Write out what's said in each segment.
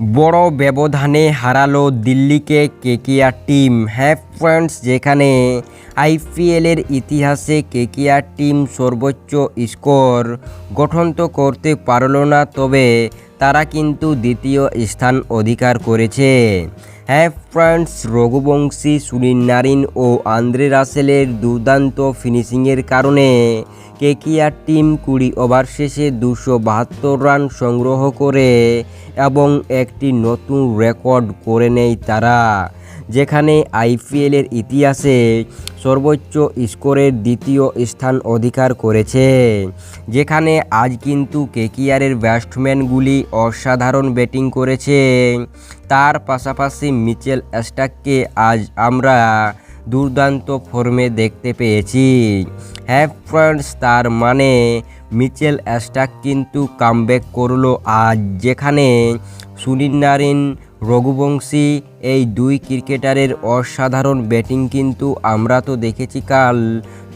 বড় ব্যবধানে হারালো দিল্লিকে কেকিয়া টিম। হ্যাঁ ফ্রেন্ডস যেখানে আইপিএলের ইতিহাসে কেকিয়া টিম সর্বোচ্চ স্কোর গঠন তো করতে পারল না, তবে তারা কিন্তু দ্বিতীয় স্থান অধিকার করেছে। হ্যাঁ ফ্রান্স রঘুবংশী, সুনীল নারিন ও আন্দ্রে রাসেলের দুর্দান্ত ফিনিশিংয়ের কারণে কেকিয়ার টিম কুড়ি ওভার শেষে দুশো বাহাত্তর রান সংগ্রহ করে এবং একটি নতুন রেকর্ড করে নেয় তারা, যেখানে আইপিএলের ইতিহাসে সর্বোচ্চ স্কোরের দ্বিতীয় স্থান অধিকার করেছে। যেখানে আজ কিন্তু কেকিয়ারের ব্যাটসম্যানগুলি অসাধারণ ব্যাটিং করেছে। তার পাশাপাশি মিচেল স্টাককে আজ আমরা দুর্দান্ত ফর্মে দেখতে পেয়েছি। হ্যাঁ ফ্রেন্ডস, তার মানে মিচেল স্টাক কিন্তু কামব্যাক করল আজ, যেখানে সুনীল নারিন রঘুবংশী এই দুই ক্রিকেটারের অসাধারণ ব্যাটিং কিন্তু আমরা তো দেখেছি কাল।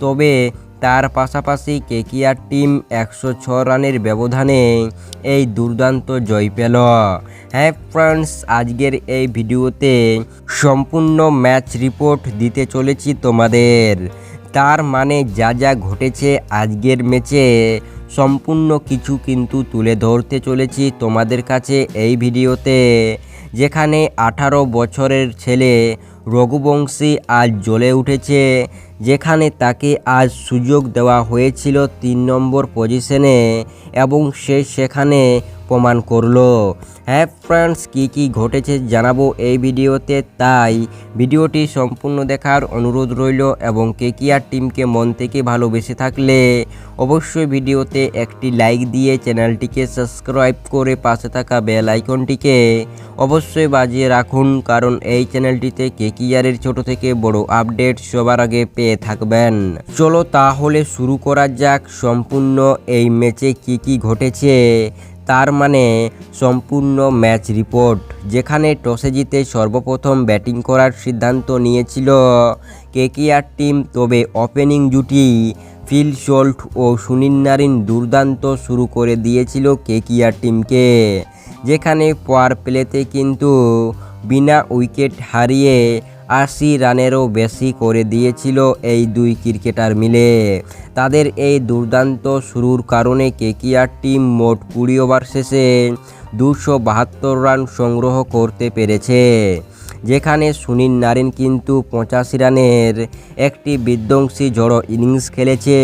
তবে তার পাশাপাশি কেকিয়ার টিম একশো ছ রানের ব্যবধানে এই দুর্দান্ত জয় পেল। হ্যাঁ ফ্রেন্ডস, আজকের এই ভিডিওতে সম্পূর্ণ ম্যাচ রিপোর্ট দিতে চলেছি তোমাদের। তার মানে যা যা ঘটেছে আজকের ম্যাচে সম্পূর্ণ কিছু কিন্তু তুলে ধরতে চলেছি তোমাদের কাছে এই ভিডিওতে। যেখানে আঠারো বছরের ছেলে রঘুবংশী আজ জ্বলে উঠেছে, যেখানে তাকে আজ সুযোগ দেওয়া হয়েছিল তিন নম্বর পজিশনে এবং সে সেখানে প্রমাণ করল। হ্যাঁ ফ্রেন্ডস, কী কী ঘটেছে জানাব এই ভিডিওতে, তাই ভিডিওটি সম্পূর্ণ দেখার অনুরোধ রইল এবং কেকিআর টিমকে মন থেকে ভালোবেসে থাকলে অবশ্যই ভিডিওতে একটি লাইক দিয়ে চ্যানেলটিকে সাবস্ক্রাইব করে পাশে থাকা বেল আইকনটিকে অবশ্যই বাজিয়ে রাখুন, কারণ এই চ্যানেলটিতে কেকিআরের ছোট থেকে বড় আপডেট সবার আগে পেয়ে থাকবেন। চলো তাহলে শুরু করা যাক। সম্পূর্ণ এই ম্যাচে কি কি ঘটেছে, তার মানে সম্পূর্ণ ম্যাচ রিপোর্ট যেখানে টসে জিতে সর্বপ্রথম ব্যাটিং করার সিদ্ধান্ত নিয়েছিল কেকিআর টিম তবে ওপেনিং জুটি ফিল শোল্ট ও সুনীল নারিন দুর্দান্ত শুরু করে দিয়েছিল কেকিআর টিমকে, যেখানে পাওয়ার প্লেতে কিন্তু বিনা উইকেট হারিয়ে আশি রানেরও বেশি করে দিয়েছিল এই দুই ক্রিকেটার মিলে। তাদের এই দুর্দান্ত শুরুর কারণে কেকিআর টিম মোট কুড়ি ওভার শেষে দুশো বাহাত্তর রান সংগ্রহ করতে পেরেছে। যেখানে সুনীল নারিন কিন্তু পঁচাশি রানের একটি বিধ্বংসী জড়ো ইনিংস খেলেছে।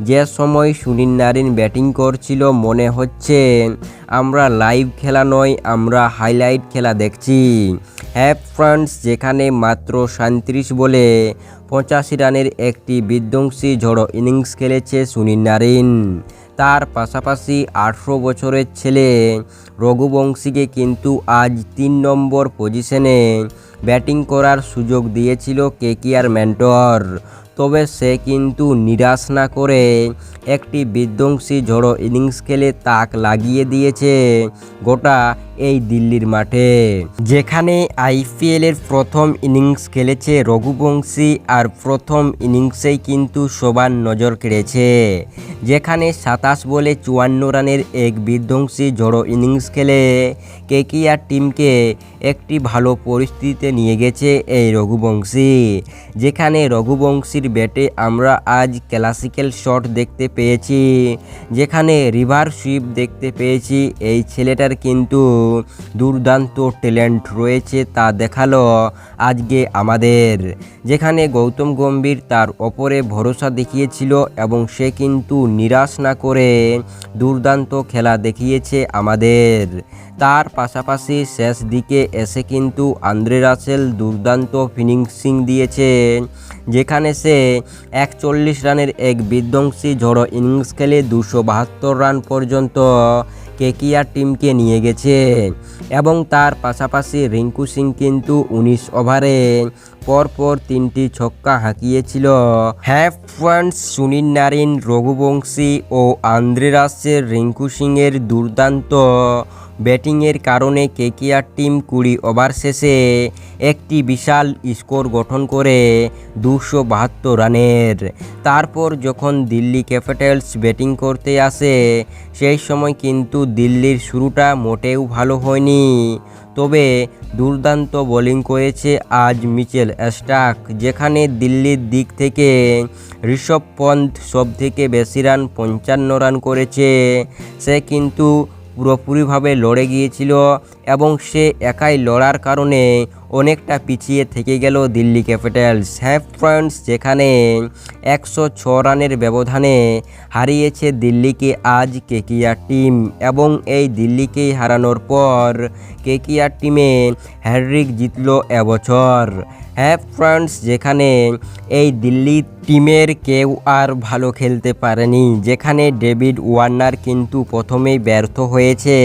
যে সময় সুনীল নারিন ব্যাটিং করছিল মনে হচ্ছে, আমরা লাইভ খেলা নয়, আমরা হাইলাইট খেলা দেখছি। হ্যাঁ ফ্রান্স যেখানে মাত্র সাঁত্রিশ বলে পঁচাশি রানের একটি বিধ্বংসী ঝড়ো ইনিংস খেলেছে সুনীল নারিন। তার পাশাপাশি আঠেরো বছরের ছেলে রঘুবংশীকে কিন্তু আজ তিন নম্বর পজিশনে ব্যাটিং করার সুযোগ দিয়েছিল কেকিআর মেন্টর তবে সে কিন্তু নিরাশ না করে একটি বিধ্বংসী ঝড়ো ইনিংস খেলে তাক লাগিয়ে দিয়েছে গোটা এই দিল্লির মাঠে। যেখানে আইপিএলের প্রথম ইনিংস খেলেছে রঘুবংশী আর প্রথম ইনিংসেই কিন্তু সবার নজর কেড়েছে। যেখানে সাতাশ বলে চুয়ান্ন রানের এক বিধ্বংসী ঝড়ো ইনিংস খেলে কেকিআর টিমকে একটি ভালো পরিস্থিতিতে নিয়ে গেছে এই রঘুবংশী। যেখানে রঘুবংশীর ব্যাটে আমরা আজ ক্লাসিক্যাল শট দেখতে পেয়েছি। যেখানে রিভার সুইপ দেখতে পেয়েছি। এই ছেলেটার কিন্তু দুর্দান্ত ট্যালেন্ট রয়েছে, তা দেখাল আজকে আমাদের। যেখানে গৌতম গম্ভীর তার ওপরে ভরসা দেখিয়েছিল এবং সে কিন্তু নিরাশ না করে দুর্দান্ত খেলা দেখিয়েছে আমাদের। তার পাশাপাশি শেষ দিকে এসে কিন্তু আন্দ্রে রাসেল দুর্দান্ত ফিনিশিং দিয়েছে। যেখানে সে একচল্লিশ রানের এক বিধ্বংসী ঝড়ো ইনিংস খেলে দুশো বাহাত্তর রান পর্যন্ত কেকিয়ার টিমকে নিয়ে গেছে। এবং তার পাশাপাশি রিঙ্কু সিং কিন্তু উনিশ ওভারে পরপর তিনটি ছক্কা হাঁকিয়েছিল। হ্যাঁ ফ্রেন্ডস সুনীল নারিন, রঘুবংশী ও আন্দ্রে রাসের রিঙ্কু সিংয়ের দুর্দান্ত ব্যাটিংয়ের কারণে কেকিআর টিম কুড়ি ওভার শেষে একটি বিশাল স্কোর গঠন করে দুশো বাহাত্তর রানের। তারপর যখন দিল্লি ক্যাপিটালস ব্যাটিং করতে আসে, সেই সময় কিন্তু দিল্লির শুরুটা মোটেও ভালো হয়নি। তবে দুর্দান্ত বোলিং করেছে আজ মিচেল স্টাক যেখানে দিল্লির দিক থেকে ঋষভ পন্থ সব থেকে বেশি রান, পঞ্চান্ন রান করেছে। সে কিন্তু পুরোপুরিভাবে লড়ে গিয়েছিল এবং সে একাই লড়ার কারণে অনেকটা পিছিয়ে থেকে গেল দিল্লি ক্যাপিটালস। হ্যাঁ ফ্রেন্ডস যেখানে একশো ছ রানের ব্যবধানে হারিয়েছে দিল্লিকে আজ কেকিয়ার টিম এবং এই দিল্লিকেই হারানোর পর কেকিয়ার টিমে হ্যাড্রিক জিতল এবছর হ্যাঁ ফ্রেন্ডস, যেখানে এই দিল্লি টিমের কেউ আর ভালো খেলতে পারেনি। যেখানে ডেভিড ওয়ার্নার কিন্তু প্রথমেই ব্যর্থ হয়েছে।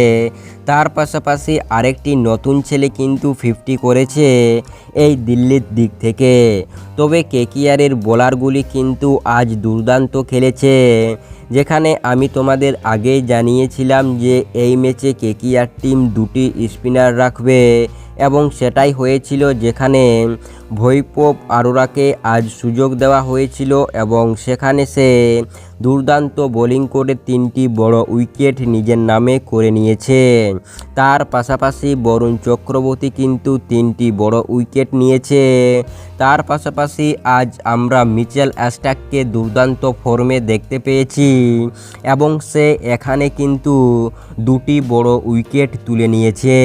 তার পাশাপাশি আরেকটি নতুন ছেলে কিন্তু ফিফটি করেছে এই দিল্লির দিক থেকে। তবে কেকিয়ারের বোলারগুলি কিন্তু আজ দুর্দান্ত খেলেছে। যেখানে আমি তোমাদের আগেই জানিয়েছিলাম যে এই ম্যাচে কেকিয়ার টিম দুটি স্পিনার রাখবে। এবং সেটাই হয়েছিল যেখানে ভৈপব আরোরাকে আজ সুযোগ দেওয়া হয়েছিল এবং সেখানে সে দুর্দান্ত বোলিং করে তিনটি বড় উইকেট নিজের নামে করে নিয়েছে তার পাশাপাশি বরুণ চক্রবর্তী কিন্তু তিনটি বড় উইকেট নিয়েছে। তার পাশাপাশি আজ আমরা মিচেল অ্যাস্টাককে দুর্দান্ত ফর্মে দেখতে পেয়েছি এবং সে এখানে কিন্তু দুটি বড় উইকেট তুলে নিয়েছে।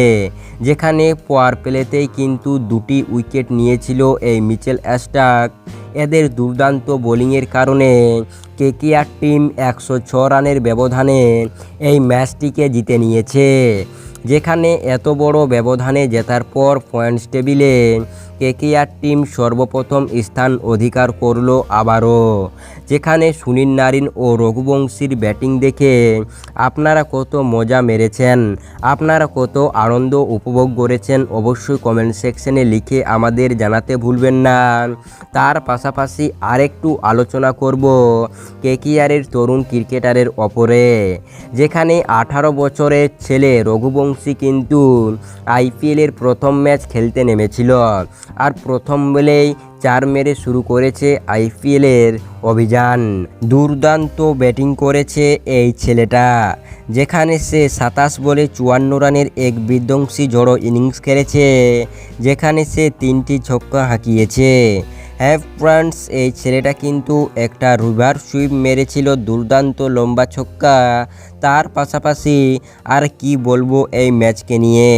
যেখানে পাওয়ার প্লেতেই কিন্তু দুটি উইকেট নিয়েছিল এই মিচেল অ্যাস্টাক। এদের দুর্দান্ত বোলিংয়ের কারণে কেকিআর টিম একশো ছ রানের ব্যবধানে এই ম্যাচটিকে জিতে নিয়েছে। যেখানে এত বড় ব্যবধানে জেতার পর পয়েন্টস টেবিলে কেকেআর টিম সর্বপ্রথম স্থান অধিকার করল আবারও। যেখানে সুনীল নারিন ও রঘুবংশীর ব্যাটিং দেখে আপনারা কত মজা মেরেছেন, আপনারা কত আনন্দ উপভোগ করেছেন অবশ্যই কমেন্ট সেকশনে লিখে আমাদের জানাতে ভুলবেন না। তার পাশাপাশি আরেকটু আলোচনা করব কেকিআরের তরুণ ক্রিকেটারের ওপরে। যেখানে আঠারো বছরের ছেলে রঘুবংশী কিন্তু আইপিএলের প্রথম ম্যাচ খেলতে নেমেছিল। আর প্রথম বলেই চার মেরে শুরু করেছে আইপিএলের অভিযান। দুর্দান্ত ব্যাটিং করেছে এই ছেলেটা, যেখানে সে সাতাশ বলে চুয়ান্ন রানের এক বিধ্বংসী জড়ো ইনিংস খেলেছে, যেখানে সে তিনটি ছক্কা হাঁকিয়েছে। হ্যাভ ফ্রান্স, এই ছেলেটা কিন্তু একটা রুভার সুইপ মেরেছিল, দুর্দান্ত লম্বা ছক্কা। তার পাশাপাশি আর কি বলব এই ম্যাচকে নিয়ে?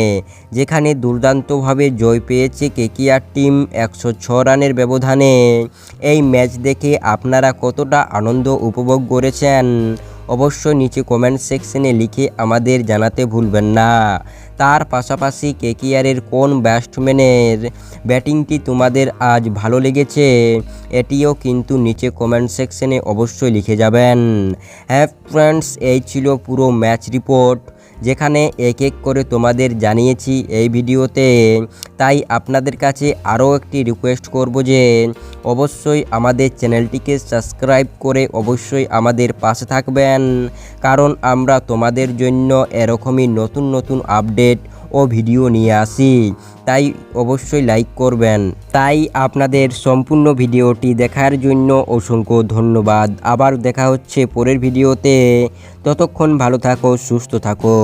যেখানে দুর্দান্তভাবে জয় পেয়েছে কেকিআর টিম একশো ছ রানের ব্যবধানে। এই ম্যাচ দেখে আপনারা কতটা আনন্দ উপভোগ করেছেন? অবশ্যই নিচে কমেন্ট সেকশনে লিখে আমাদের জানাতে ভুলবেন না। তার পাশাপাশি কেকিআরের কোন ব্যাটসম্যানের ব্যাটিংটি তোমাদের আজ ভালো লেগেছে, এটিও কিন্তু নিচে কমেন্ট সেকশনে অবশ্যই লিখে যাবেন। হ্যাঁ ফ্রেন্ডস এই ছিল পুরো ম্যাচ রিপোর্ট যেখানে এক এক করে তোমাদের জানিয়েছি এই ভিডিওতে। তাই আপনাদের কাছে আরও একটি রিকোয়েস্ট করব যে, অবশ্যই আমাদের চ্যানেলটিকে সাবস্ক্রাইব করে অবশ্যই আমাদের পাশে থাকবেন। কারণ আমরা তোমাদের জন্য এরকমই নতুন নতুন আপডেট ও ভিডিও নিয়ে আসি। তাই অবশ্যই লাইক করবেন। তাই আপনাদের সম্পূর্ণ ভিডিওটি দেখার জন্য অসংখ্য ধন্যবাদ। আবার দেখা হচ্ছে পরের ভিডিওতে। ততক্ষণ ভালো থাকো, সুস্থ থাকো।